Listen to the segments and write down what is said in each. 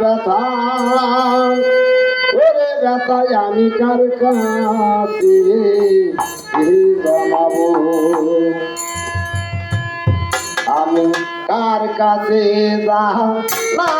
ব্যথা ওরে ব্যথায় আমি কার কাছে জানাব? আমি কার কাছে যা না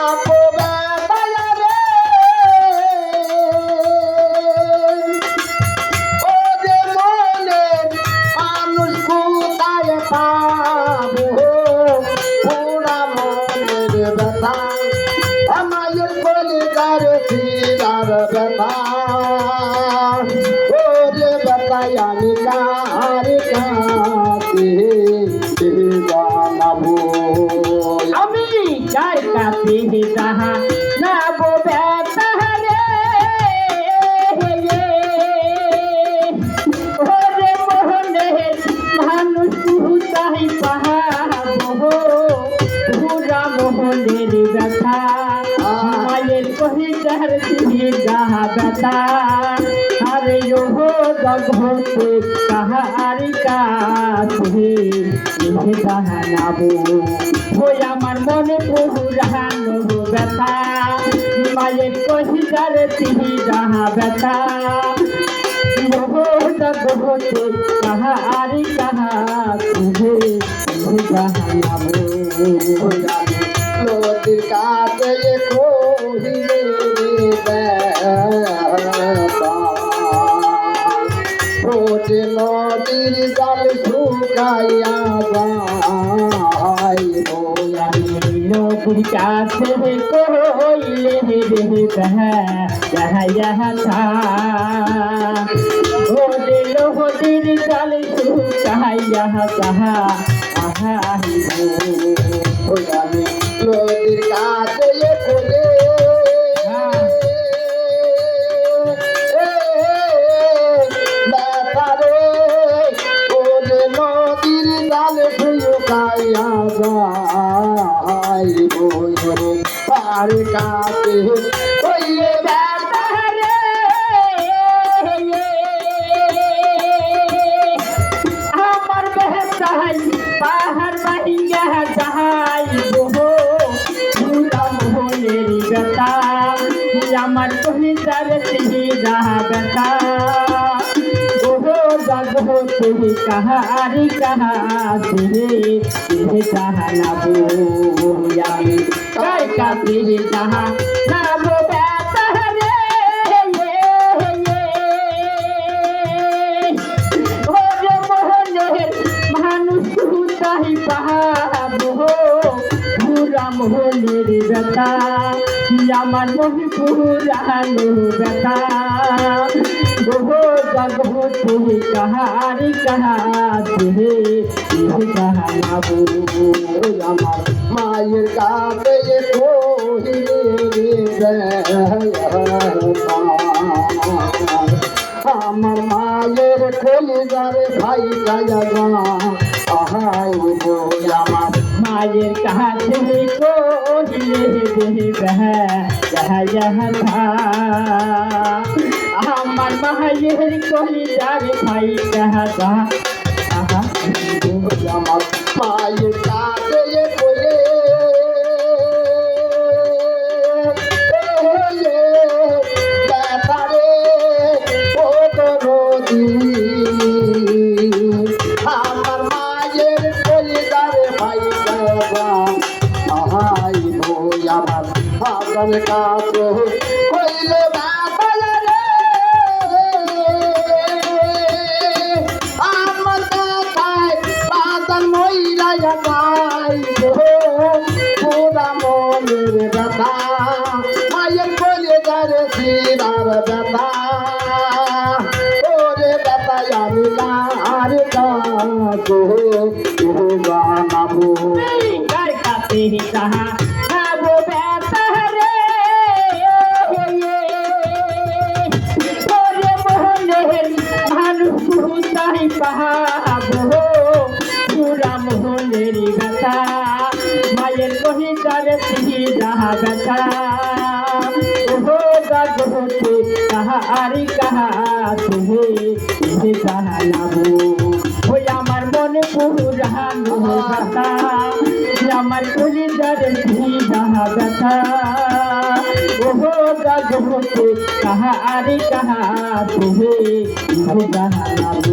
তাই পাহাবো পুরা মোহনের ব্যথা। মায়ের কহিদার তুমি যাহা ব্যথা, আরে ওহো জগতে কাহার কাছে জাহানাবো ওই আমার মনে পুরানো ব্যথা, মায়ের কহিদার তিনি যাহা ব্যথা। বহু জগতে কাহার কাহা তুহে জাহানাবো নদীর কাছে কহিলে ওটে নদীর জল শুকাইয়া যায় নদীর কাছে কইলে রে বেহা যাহা যাহা শুকাইয়া তাহা আহা নদীর কাছে কোলে ব্যাপারে ওরে নদীর জাল শুকাইয়া যায়। বইরে পার কাছে মানুষ পাহাবো পুরা মোহনের ব্যথা আমার মহি পুরানো ব্যথা। বহু জগহ তুমি কাহারি কাহা তুমি কাহানাবো আমার মায়ের কহিলে আমার মায়ের কলিজারে ভাই আহাই বই আমার মায়ের কাছে কোহিলে দেহ আমার মায়ের কলিজার ভাই কাহা আহা আমার মায়ের কাছে বলে ব্যাপারে का জানাব। ওই আমার মনে পুরানো কথা আমার কলিদার ভিজাহা ব্যথা ওহো জগতে কাহা আরে কাহা তুহে জানাব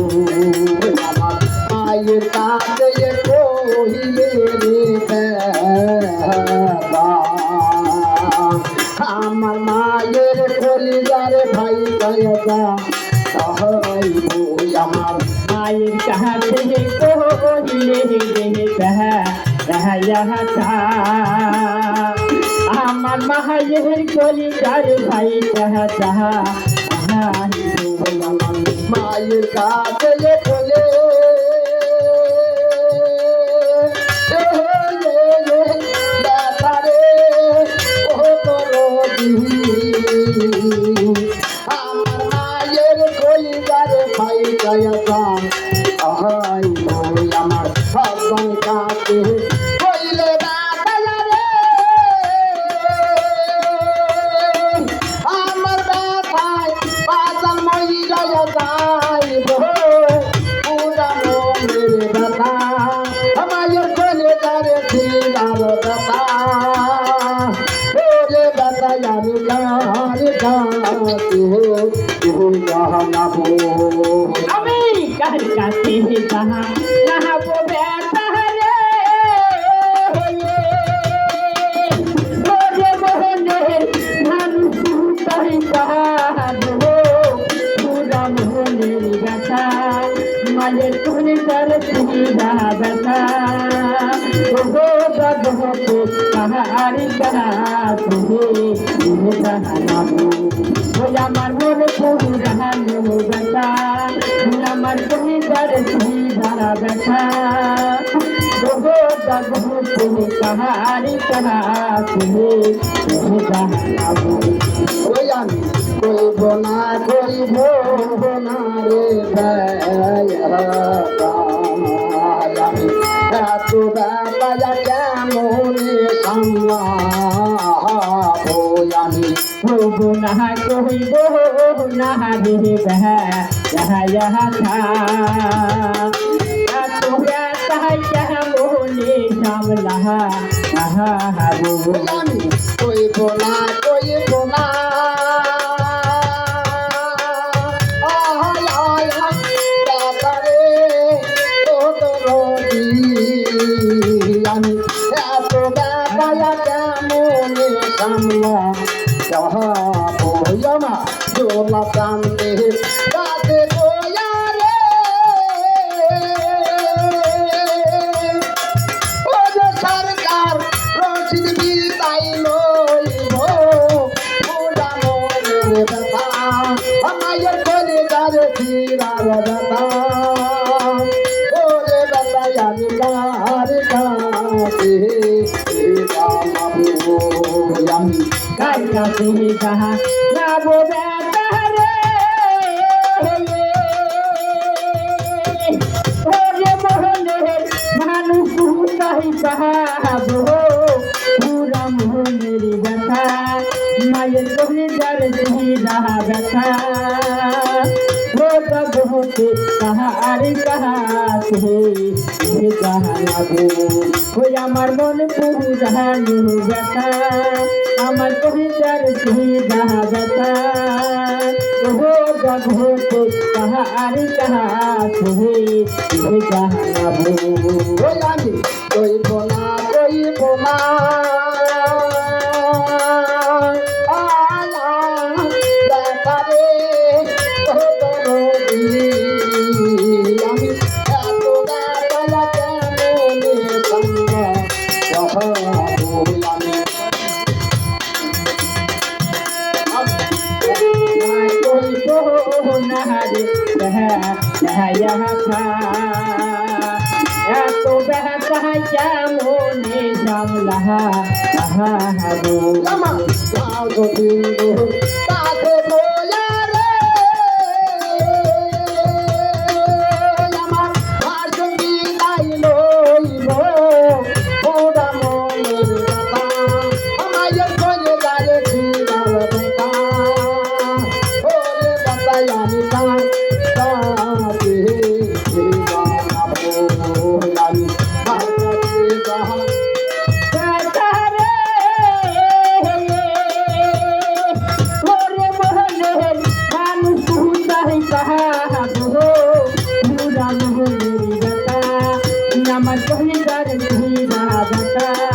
আমার মায়ের কাছে কহিলে আমার মায়ের কলিদার ভাই দয়া সহায় আমার মায়ের কাহাতে কহিলে আমার মাহায়ের কলি তার ভাই তাহা তাহা। মায়ের কাছে বলে কলিজার ভাই গায়তা আহাই বই আমার কইলে বাবা রে আমার ব্যথায় বাজার মহিলা যাইব পুরা মনের ব্যথা আমার কোনে তারে ছিলার ব্যথা ওরে ব্যথা আমি গান গাতে জানাব আমি কার কাছে যাহা নাহাবো ব্যথা রে ওরে মোহনের মানুষ তাই পাহাড় পুরা মোহনের ব্যথা মায়ের তুমি তার সুবিধা ব্যথা। ওগো জগতে পাহাড়ি কাহা তুমি তুমি জানাব ওই আমার মনে পুরু জাহানো ব্যথা। আমার তুমি তার সুবিধা ব্যথা ওগো জগতে পাহাড়ি কাহা তুমি তুমি জানাব ওই আমি? কইব না কইব না রে আমি, এত বেলা কেমন সামলাবো নাহা কহিব নাহা রে বেহা যাহা যাহা থা। তোরা তাহাই যাহা মোহনে সামলাহা আহা হাবু কার কাছে আমি কার কাছে যাহা যাব বেটা রে ওরে মোহনের মানুষ মায়ের ও জগতে কাহা আরে কাহা হে জাহানাবো ওই আমার মন পুরু জাহানু ব্যথা, আমার কবিতার সুবিধা ব্যথা। ও জগতে কাহা আরে কাহা হে জাহানাবো ওই আমি কইব কইব না। আহা আহা হাবু আমার রাজবিন্দু তাতে আমার কহিদার দিলা বাতা